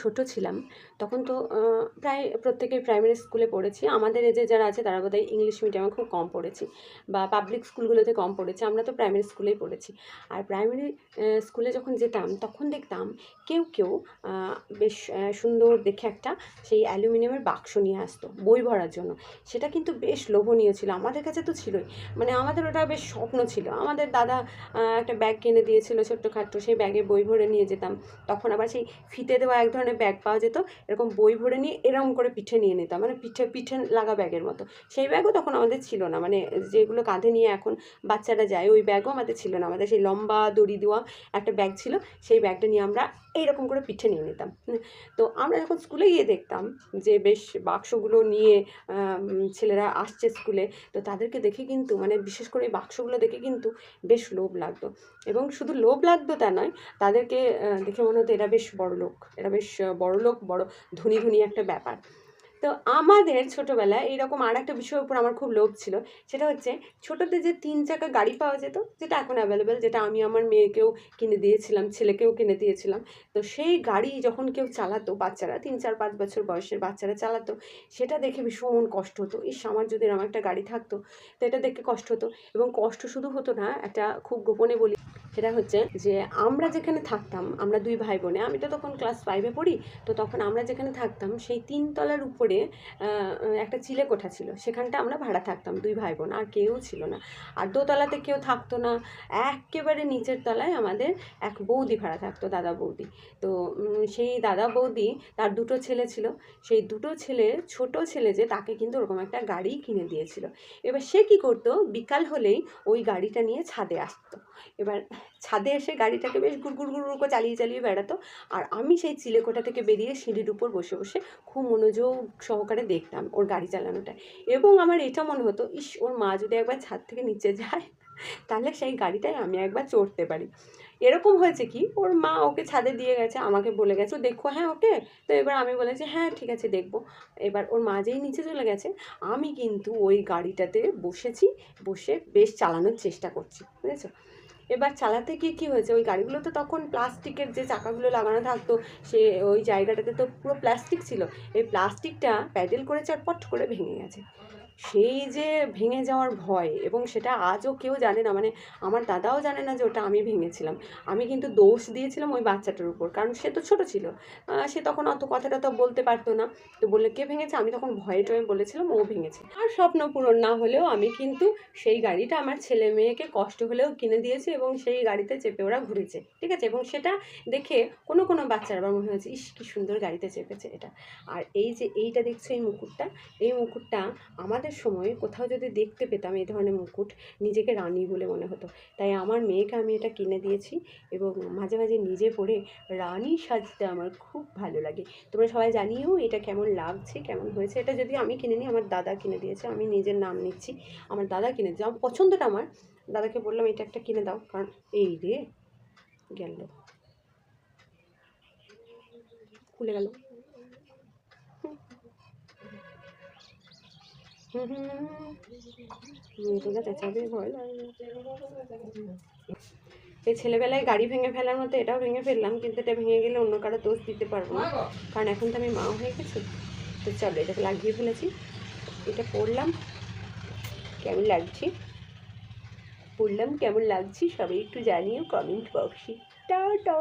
ছোট ছিলাম, তখন তো প্রায় প্রত্যেকেই প্রাইমারি স্কুলে পড়েছি। আমাদের এজে যারা আছে তারা বোধহয় ইংলিশ মিডিয়ামে খুব কম পড়েছি বা পাবলিক স্কুলগুলোতে কম পড়েছি, আমরা তো প্রাইমারি স্কুলেই পড়েছি। আর প্রাইমারি স্কুলে যখন যেতাম, তখন দেখতাম কেউ কেউ বেশ সুন্দর দেখে একটা সেই অ্যালুমিনিয়ামের বাক্স নিয়ে আসতো বই ভরার জন্য। সেটা কিন্তু বেশ লোভনীয় ছিল, আমাদের কাছে তো ছিলই। মানে আমাদের ওটা বেশ স্বপ্ন ছিল। আমাদের দাদা একটা ব্যাগ কিনে দিয়েছিল ছোট্টখাট্ট, সেই ব্যাগে বই ভরে নিয়ে যেতাম। তখন আবার সেই ফিতে দেওয়া এক ধরনের ব্যাগ পাওয়া যেত, এরকম বই ভরে নিয়ে এরকম করে পিঠে নিয়ে নিতাম। মানে পিঠে পিঠে লাগা ব্যাগের মতো। সেই ব্যাগও তখন আমাদের ছিল না। মানে যেগুলো কাঁধে নিয়ে এখন বাচ্চারা যায়, ওই ব্যাগও আমাদের ছিল না। আমাদের সেই লম্বা দড়ি দেওয়া একটা ব্যাগ ছিল। সেই ব্যাগটা নিয়ে আমরা এইরকম করে পিঠে নিয়ে নিতাম। তো আমরা যখন স্কুলে গিয়ে দেখতাম যে বেশ বাক্সগুলো নিয়ে ছেলেরা আসছে স্কুলে তো তাদেরকে দেখে কিন্তু মানে বিশেষ করে এই বাক্সগুলো দেখে কিন্তু বেশ লোভ লাগতো। এবং শুধু লোভ লাগতো তা নয়, তাদেরকে দেখে মনে হতো এরা বেশ বড় লোক এরা বেশ বড় লোক বড় ধনী ধনী একটা ব্যাপার। তো আমাদের ছোটোবেলায় এইরকম আর একটা বিষয়ের উপর আমার খুব লোভ ছিল, সেটা হচ্ছে ছোটোতে যে তিন চাকা গাড়ি পাওয়া যেত, যেটা এখন অ্যাভেলেবেল যেটা আমি আমার মেয়েকেও কিনে দিয়েছিলাম, ছেলেকেও কিনে দিয়েছিলাম, তো সেই গাড়ি যখন কেউ চালাতো, বাচ্চারা তিন, চার, পাঁচ বছর বয়সের বাচ্চারা চালাতো, সেটা দেখে ভীষণ কষ্ট হতো। ইস, আমার যদি এরকম একটা গাড়ি থাকতো, তো এটা দেখে কষ্ট হতো। এবং কষ্ট শুধু হতো না, একটা খুব গোপনে বলি, সেটা হচ্ছে যে আমরা যেখানে থাকতাম, আমরা দুই ভাই বোনে, আমি তো তখন ক্লাস ফাইভে পড়ি, তো তখন আমরা যেখানে থাকতাম, সেই তিনতলার উপরে আহ, একটা চিলে কোঠা ছিল। সেখানটা আমরা ভাড়া থাকতাম দুই ভাই বোন আর কেউ ছিল না। আর দোতলাতে কেউ থাকতো না। একেবারে নিচের তলায় আমাদের এক বৌদি ভাড়া থাকতো দাদা বৌদি। তো সেই দাদা বৌদি তার দুটো ছেলে ছিল। সেই দুটো ছেলে ছোট ছেলে যে তাকে কিন্তু ওরকম একটা গাড়ি কিনে দিয়েছিল। এবার সে কি করতো বিকাল হলেই ওই গাড়িটা নিয়ে ছাদে আসতো। এবার ছাদে এসে গাড়িটাকে বেশ গুড় গুড় গুড় গুড় করে চালিয়ে চালিয়ে বেড়াতো। আর আমি সেই চিলেকোঠা থেকে বেরিয়ে সিঁড়ির উপর বসে বসে খুব মনোযোগ সহকারে দেখতাম ওর গাড়ি চালানোটা। এবং আমার এটা মনে হতো, ইস, ওর মা যদি একবার ছাদ থেকে নিচে যায়, তাহলে সেই গাড়িটায় আমি একবার চড়তে পারি। এরকম হয়েছে কি, ওর মা ওকে ছাদে দিয়ে গেছে, আমাকে বলে গেছে "ও দেখো হ্যাঁ ওকে? তো এবার আমি বলেছি হ্যাঁ ঠিক আছে, দেখব। এবার ওর মা যেই নিচে চলে গেছে, আমি কিন্তু ওই গাড়িটাতে বসেছি, বসে বেশ চালানোর চেষ্টা করছি, বুঝেছ? এবার চালাতে গিয়ে কী হয়েছে? ওই গাড়িগুলো তো তখন প্লাস্টিকের যে চাকাগুলো লাগানো থাকতো, সে ওই জায়গাটাতে তো পুরো প্লাস্টিক ছিল। এই প্লাস্টিকটা প্যাডেল করে চটপট করে ভেঙে গেছে। সেই যে ভেঙে যাওয়ার ভয় এবং সেটা আজও কেউ জানে না মানে আমার দাদাও জানে না যে ওটা আমি ভেঙেছিলাম। আমি কিন্তু দোষ দিয়েছিলাম ওই বাচ্চাটার উপর, কারণ সে তো ছোট ছিল। সে তখন অত কথাটা তো বলতে পারতো না। তো বললে, কে ভেঙেছে? আমি তখন ভয়ে টয়ে বলেছিলাম, ও ভেঙেছে। আর স্বপ্ন পূরণ না হলেও আমি কিন্তু সেই গাড়িটা আমার ছেলে মেয়েকে কষ্ট হলেও কিনে দিয়েছি এবং সেই গাড়িতে চেপে ওরা ঘুরেছে, ঠিক আছে? এবং সেটা দেখে কোনো কোনো বাচ্চার আবার মনে হয়েছে, ইস, কি সুন্দর গাড়িতে চেপেছে এটা। আর এই যে এইটা দেখছ এই মুকুটটা এই মুকুটটা আমাদের সময় কোথাও যদি দেখতে পেতাম এই ধরনের মুকুট, নিজেকে রানী বলে মনে হতো। তাই আমার মেয়েকে আমি এটা কিনে দিয়েছি এবং মাঝে মাঝে নিজে পরে রানী সাজতে আমার খুব ভালো লাগে। তোমরা সবাই জানিও এটা কেমন লাগছে, কেমন হয়েছে? এটা যদি আমি কিনে নিই, আমার দাদা কিনে দিয়েছে, আমি নিজের নাম নিচ্ছি। আমার দাদা কিনে দিয়েছে, আমার পছন্দটা আমার। দাদাকে বললাম, এটা একটা কিনে দাও। কারণ এই রে, গেল। খুলে গেল। মেয়েটা চেঁচাবে ভয় লাগে এই ছেলেবেলায় গাড়ি ভেঙে ফেলার মতো এটাও ভেঙে ফেললাম, কিন্তু এটা ভেঙে গেলে অন্য কারও দোষ দিতে পারব না। কারণ এখন তো আমি মা হয়ে গেছি। তো চলো, এটাকে লাগিয়ে ফেলেছি। এটা পড়লাম কেমন লাগছে? পড়লাম কেমন লাগছে, সবাই একটু জানিও কমেন্ট বক্সে টাটা!